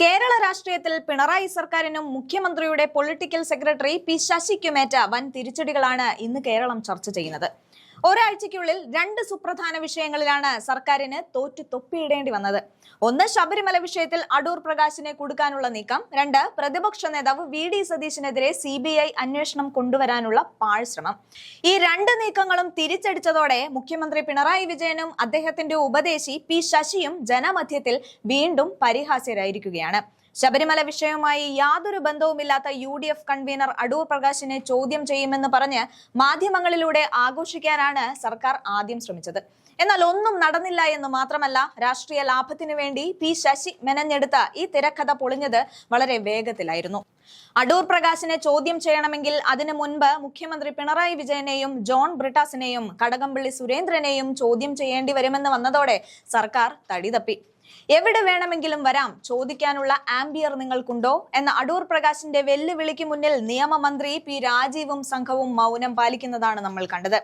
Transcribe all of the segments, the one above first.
കേരള രാഷ്ട്രീയത്തിൽ പിണറായി സർക്കാരിനും മുഖ്യമന്ത്രിയുടെ പൊളിറ്റിക്കൽ സെക്രട്ടറി പി ശശിക്കുമേറ്റ വൻ തിരിച്ചടികളാണ് ഇന്ന് കേരളം ചർച്ച ചെയ്യുന്നത്. ഒരാഴ്ചയ്ക്കുള്ളിൽ രണ്ട് സുപ്രധാന വിഷയങ്ങളിലാണ് സർക്കാരിന് തോറ്റു തൊപ്പിയിടേണ്ടി വന്നത്. ഒന്ന് ശബരിമല വിഷയത്തിൽ അടൂർ പ്രകാശിനെ കൊടുക്കാനുള്ള നീക്കം. രണ്ട് പ്രതിപക്ഷ നേതാവ് വി ഡി സതീശിനെതിരെ സി ബി ഐ അന്വേഷണം കൊണ്ടുവരാനുള്ള പാഴ്ശ്രമം ഈ രണ്ട് നീക്കങ്ങളും തിരിച്ചടിച്ചതോടെ മുഖ്യമന്ത്രി പിണറായി വിജയനും അദ്ദേഹത്തിന്റെ ഉപദേശി പി ശശിയും ജനമധ്യത്തിൽ വീണ്ടും പരിഹാസ്യരായിരിക്കുകയാണ്. ശബരിമല വിഷയവുമായി യാതൊരു ബന്ധവുമില്ലാത്ത U D F convener Adoor പ്രകാശിനെ ചോദ്യം ചെയ്യുമെന്ന് പറഞ്ഞ് മാധ്യമങ്ങളിലൂടെ ആഘോഷിക്കാനാണ് സർക്കാർ ആദ്യം ശ്രമിച്ചത്. എന്നാൽ ഒന്നും നടന്നില്ല എന്ന് മാത്രമല്ല രാഷ്ട്രീയ ലാഭത്തിനു വേണ്ടി പി ശശി മെനഞ്ഞെടുത്ത ഈ തിരക്കഥ പൊളിഞ്ഞത് വളരെ വേഗത്തിലായിരുന്നു. അടൂർ പ്രകാശിനെ ചോദ്യം ചെയ്യണമെങ്കിൽ അതിനു മുൻപ് മുഖ്യമന്ത്രി പിണറായി വിജയനെയും ജോൺ ബ്രിട്ടാസിനെയും കടകംപള്ളി സുരേന്ദ്രനെയും ചോദ്യം ചെയ്യേണ്ടി വരുമെന്ന് വന്നതോടെ സർക്കാർ തടിതപ്പി എവിടെ വേണമെങ്കിലും വരാം. ചോദിക്കാനുള്ള ആംബിയർ നിങ്ങൾക്കുണ്ടോ? എന്ന അടൂർ പ്രകാശിന്റെ വെല്ലുവിളിക്ക് മുന്നിൽ നിയമമന്ത്രി പി രാജീവും സംഘവും മൗനം പാലിക്കുന്നതാണ് നമ്മൾ കണ്ടത്.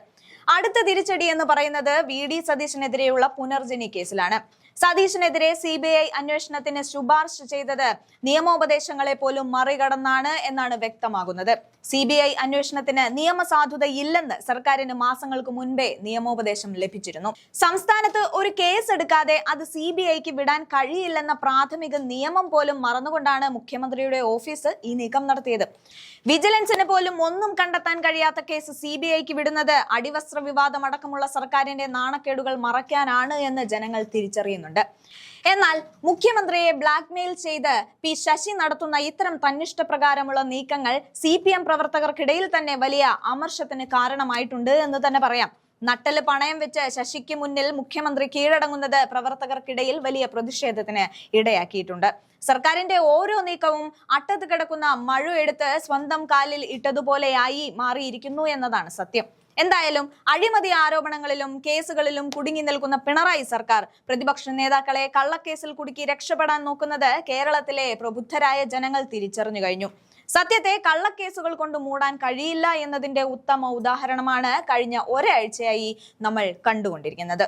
അടുത്ത തിരിച്ചടി എന്ന് പറയുന്നത് വി ഡി സതീശനെതിരെയുള്ള പുനർജനി കേസിലാണ്. സതീശനെതിരെ സി ബി ഐ അന്വേഷണത്തിന് ശുപാർശ ചെയ്തത് നിയമോപദേശങ്ങളെ പോലും മറികടന്നാണ് എന്നാണ് വ്യക്തമാകുന്നത്. സി ബി ഐ അന്വേഷണത്തിന് നിയമസാധുതയില്ലെന്ന് സർക്കാരിന് മാസങ്ങൾക്ക് മുൻപേ നിയമോപദേശം ലഭിച്ചിരുന്നു. സംസ്ഥാനത്ത് ഒരു കേസ് എടുക്കാതെ അത് സി ബി ഐക്ക് വിടാൻ കഴിയില്ലെന്ന പ്രാഥമിക നിയമം പോലും മറന്നുകൊണ്ടാണ് മുഖ്യമന്ത്രിയുടെ ഓഫീസ് ഈ നീക്കം നടത്തിയത്. വിജിലൻസിന് പോലും ഒന്നും കണ്ടെത്താൻ കഴിയാത്ത കേസ് സി ബി ഐക്ക് വിടുന്നത് അടിവസ്ത്ര വിവാദം അടക്കമുള്ള സർക്കാരിന്റെ നാണക്കേടുകൾ മറയ്ക്കാനാണ് എന്ന് ജനങ്ങൾ തിരിച്ചറിയുന്നുണ്ട് എന്നാൽ മുഖ്യമന്ത്രിയെ ബ്ലാക്ക്മെയിൽ ചെയ്ത് പി ശശി നടത്തുന്ന ഇത്തരം തന്നിഷ്ടപ്രകാരമുള്ള നീക്കങ്ങൾ സി പി എം പ്രവർത്തകർക്കിടയിൽ തന്നെ വലിയ അമർഷത്തിന് കാരണമായിട്ടുണ്ട് എന്ന് തന്നെ പറയാം. നട്ടൽ പണയം വെച്ച് ശശിക്ക് മുന്നിൽ മുഖ്യമന്ത്രി കീഴടങ്ങുന്നത് പ്രവർത്തകർക്കിടയിൽ വലിയ പ്രതിഷേധത്തിന് ഇടയാക്കിയിട്ടുണ്ട്. സർക്കാരിന്റെ ഓരോ നീക്കവും അട്ടത്ത് കിടക്കുന്ന മഴ എടുത്ത് സ്വന്തം കാലിൽ ഇട്ടതുപോലെയായി മാറിയിരിക്കുന്നു എന്നതാണ് സത്യം. എന്തായാലും അഴിമതി ആരോപണങ്ങളിലും കേസുകളിലും കുടുങ്ങി നിൽക്കുന്ന പിണറായി സർക്കാർ പ്രതിപക്ഷ നേതാക്കളെ കള്ളക്കേസിൽ കുടുക്കി രക്ഷപ്പെടാൻ നോക്കുന്നത് കേരളത്തിലെ പ്രബുദ്ധരായ ജനങ്ങൾ തിരിച്ചറിഞ്ഞു കഴിഞ്ഞു. സത്യത്തെ കള്ളക്കേസുകൾ കൊണ്ട് മൂടാൻ കഴിയില്ല എന്നതിന്റെ ഉത്തമ ഉദാഹരണമാണ് കഴിഞ്ഞ ഒരാഴ്ചയായി നമ്മൾ കണ്ടുകൊണ്ടിരിക്കുന്നത്.